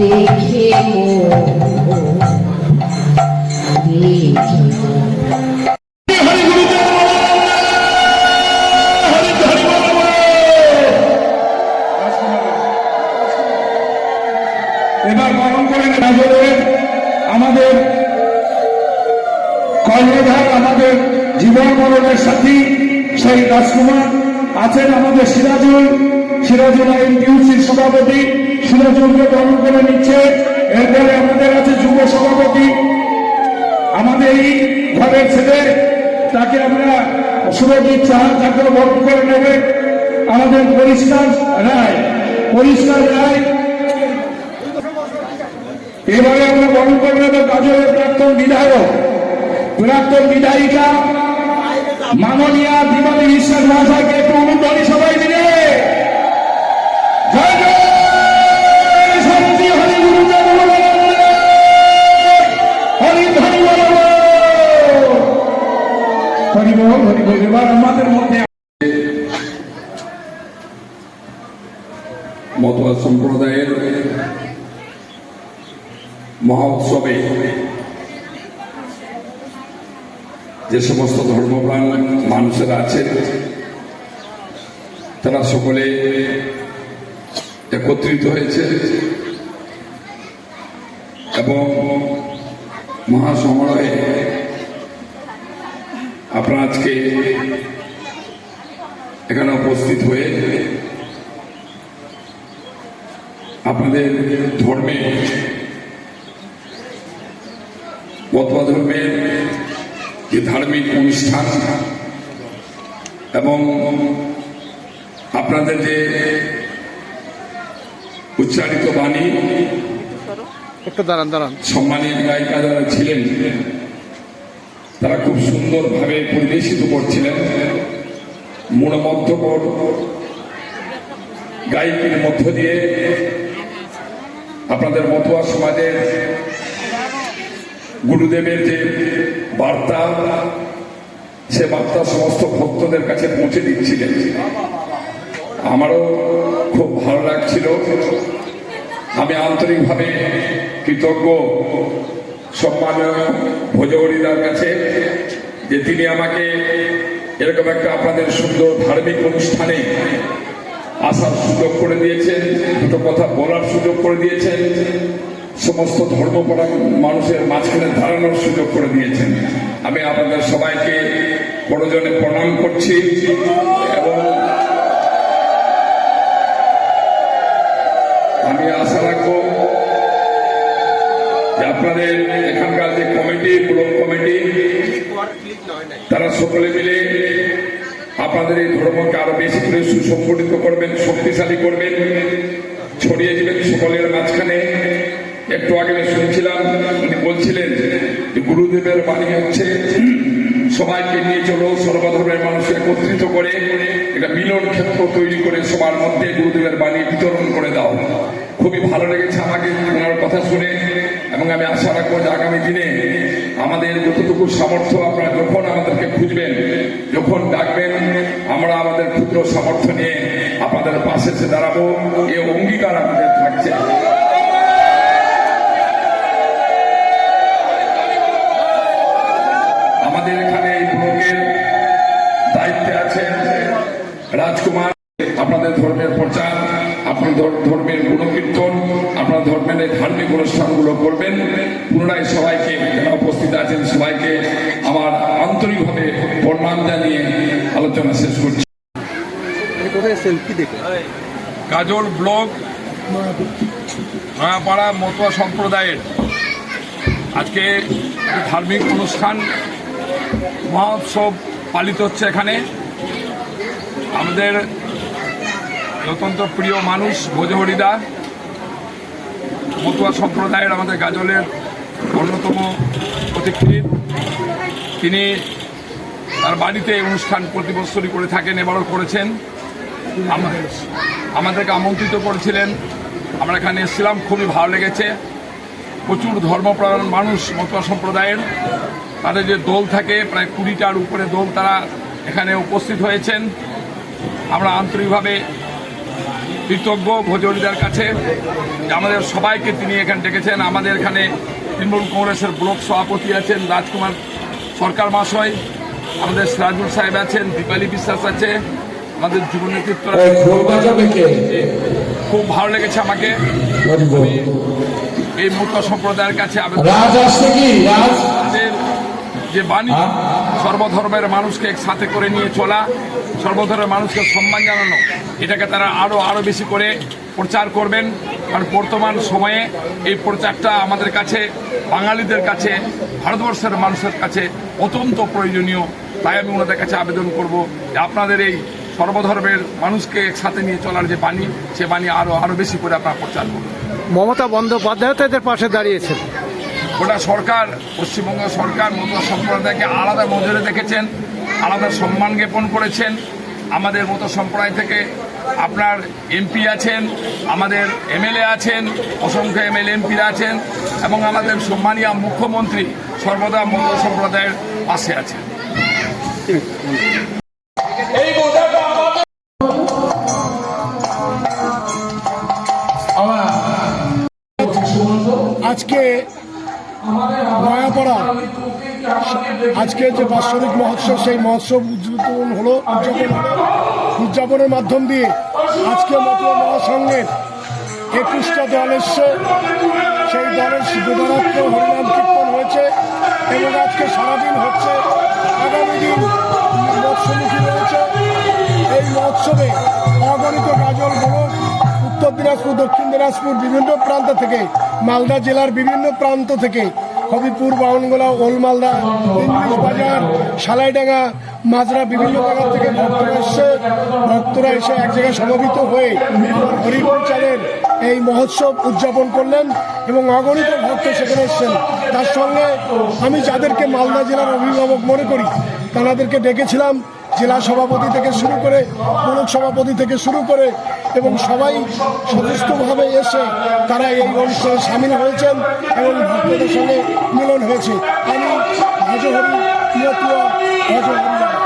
দেখে এবার পালন করেন নজরের আমাদের কর্ণধার, আমাদের জীবন মরণের সাথী সেই রাজকুমার আছেন আমাদের সিরাজুল সিরাজুল আইন ইউসির সভাপতি। সিরাজুলকে পালন করে নিচ্ছে। এরপরে আমাদের আছে যুব সভাপতি। আমাদের এই ঘরের ছেলে, তাকে আমরা সুরজিৎ সাহা তাকে বরণ করে নেবে। আমাদের পরিষ্কার রায় পরিষ্কার রায়। এবারে আমরা বরণ করে নেব গাজরের প্রাক্তন বিধায়ক, প্রাক্তন বিধায়িকা মাননীয়া বিমানী বিশ্বাস মহাশয়কে একটু অনুদানী সবাই আমাদের মধ্যে মতুয়া সম্প্রদায়ের মহোৎসবে যে সমস্ত ধর্মপ্রাণ মানুষেরা আছেন, তারা সকলে একত্রিত হয়েছে এবং মহাসমারোহে আপনারা আজকে এখানে উপস্থিত হয়ে আপনাদের ধর্মে মতুয়া ধর্মের যে ধার্মিক অনুষ্ঠান এবং আপনাদের যে উচ্চারিত বাণী একটু দাঁড়ান দাঁড়ান। সম্মানীয় গায়িকা যারা ছিলেন তারা খুব সুন্দরভাবে পরিবেশিত করছিলেন। মনোমধ্যকর গায়িকীর মধ্য দিয়ে আপনাদের মতুয়া সমাজের গুরুদেবের যে বার্তা, সে বার্তা সমস্ত ভক্তদের কাছে পৌঁছে দিচ্ছিলেন। আমারও খুব ভালো লাগছিল। আমি আন্তরিকভাবে কৃতজ্ঞ, সম্মানীয় ভোজহরিদার কাছে, যে তিনি আমাকে এরকম একটা আপনাদের সুন্দর ধার্মিক অনুষ্ঠানে আসার সুযোগ করে দিয়েছেন, দুটো কথা বলার সুযোগ করে দিয়েছেন, সমস্ত ধর্মপরায়ণ মানুষের মাঝখানে দাঁড়ানোর সুযোগ করে দিয়েছেন। আমি আপনাদের সবাইকে বড়জনে প্রণাম করছি এবং যে আপনাদের এখানকার যে কমিটি ব্লক কমিটি, তারা সকলে মিলে আপনাদের এই ধর্মকে আরও বেশি করে সুসংগঠিত করবেন, শক্তিশালী করবেন, ছড়িয়ে দিবেন সকলের মাঝখানে। একটু আগে আমি শুনছিলাম, উনি বলছিলেন যে গুরুদেবের বাণী হচ্ছে, সবাইকে নিয়ে চলো সর্বধর্মের মানুষ একত্রিত করে একটা মিলন ক্ষেত্র তৈরি করে সবার মধ্যে গুরুদেবের বাণী বিতরণ করে দাও। খুবই ভালো লেগেছে আমাকে ওনার কথা শুনে এবং আমি আশা রাখব যে আগামী দিনে আমাদের যতটুকু সামর্থ্য আপনারা যখন আমাদেরকে খুঁজবেন, যখন ডাকবেন, আমরা আমাদের ক্ষুদ্র সামর্থ্য নিয়ে আপনাদের পাশে এসে দাঁড়াবো। এ অঙ্গীকার আলোচনা শেষ করছি। দেখে? গাজল ব্লক নয়াপাড়া মতুয়া সম্প্রদায়ের। আজকে ধার্মিক অনুষ্ঠান মহোৎসব পালিত হচ্ছে এখানে। আমাদের অত্যন্ত প্রিয় মানুষ ভোজহরিদা মতুয়া সম্প্রদায়ের আমাদের গাজলের অন্যতম প্রতিকৃত তিনি তার বাড়িতে অনুষ্ঠান প্রতি বছরই করে থাকেন, এবারও করেছেন। আমাদেরকে আমন্ত্রিত করেছিলেন। আমরা এখানে এসেছিলাম, খুবই ভালো লেগেছে। প্রচুর ধর্মপ্রাণ মানুষ মতুয়া সম্প্রদায়ের। তাদের যে দোল থাকে, প্রায় কুড়িটার উপরে দোল তারা এখানে উপস্থিত হয়েছেন। আমরা আন্তরিকভাবে কৃতজ্ঞ ভোজরিদার কাছে আমাদের সবাইকে তিনি এখানে ডেকেছেন। আমাদের এখানে তৃণমূল কংগ্রেসের ব্লক সভাপতি আছেন রাজকুমার সরকার মহাশয়। আমাদের সিরাজুল সাহেব আছেন দীপালি বিশ্বাস আছে আমাদের যুব নেতৃত্ব খুব ভালো লেগেছে আমাকে। এই মতুয়া সম্প্রদায়ের কাছে আমাদের যে বাণী সর্বধর্মের মানুষকে একসাথে করে নিয়ে চলা সর্বধর্মের মানুষকে সম্মান জানানো এটাকে তারা আরও আরও বেশি করে প্রচার করবেন। কারণ বর্তমান সময়ে এই প্রচারটা আমাদের কাছে বাঙালিদের কাছে ভারতবর্ষের মানুষের কাছে অত্যন্ত প্রয়োজনীয়। তাই আমি ওনাদের কাছে আবেদন করব যে আপনাদের এই সর্বধর্মের মানুষকে একসাথে নিয়ে চলার যে বাণী সে বাণী আরও আরও বেশি করে আপনারা প্রচার করুন। মমতা বন্দ্যোপাধ্যায় তো এদের পাশে দাঁড়িয়েছেন। গোটা সরকার পশ্চিমবঙ্গ সরকার মতুয়া সম্প্রদায়কে আলাদা নজরে দেখেছেন আলাদা সম্মান জ্ঞাপন করেছেন। আমাদের মতো সম্প্রদায় থেকে আপনার এমপি আছেন আমাদের এমএলএ আছেন অসংখ্য এমএলএ এমপিরা আছেন এবং আমাদের সম্মানীয় মুখ্যমন্ত্রী সর্বদা মতো সম্প্রদায়ের পাশে আছেন। আজকে নয়াপাড়া, আজকে যে বাৎসরিক মহোৎসব, সেই মহোৎসব উদযাপন হলো, উদযাপন উদযাপনের মাধ্যম দিয়ে আজকে মতুয়া মহাসংঘের একুশটা দল এসছে। সেই দলের বেদারাত্র হরিনাম কীর্তন এবং আজকে সারাদিন হচ্ছে, আগামী দিন মৎস্যমুখী রয়েছে। এই মহোৎসবে অগণিত গাজল গোলক উত্তর দিনাজপুর, দক্ষিণ দিনাজপুর বিভিন্ন প্রান্ত থেকে, মালদা জেলার বিভিন্ন প্রান্ত থেকে, হবিপুর, বাউনগোলা, ওলমালদা, ইংলিশ বাজার, সালাইডাঙ্গা মাজরা বিভিন্ন জায়গা থেকে ভক্তরা এসে ভক্তরা এসে এক জায়গায় সমবেত হয়ে হরিপুর চালের এই মহোৎসব উদযাপন করলেন এবং অগণিত ভক্ত সেখানে এসছেন। তার সঙ্গে আমি যাদেরকে মালদা জেলার অভিভাবক মনে করি, তাদেরকে ডেকেছিলাম, জেলা সভাপতি থেকে শুরু করে ব্লক সভাপতি থেকে শুরু করে এবং সবাই সমস্তভাবে এসে তারা এই অনুষ্ঠানে সামিল হয়েছেন এবং ভক্তদের সঙ্গে মিলন হয়েছে। আমি ভজহরি মতুয়া ভজহরি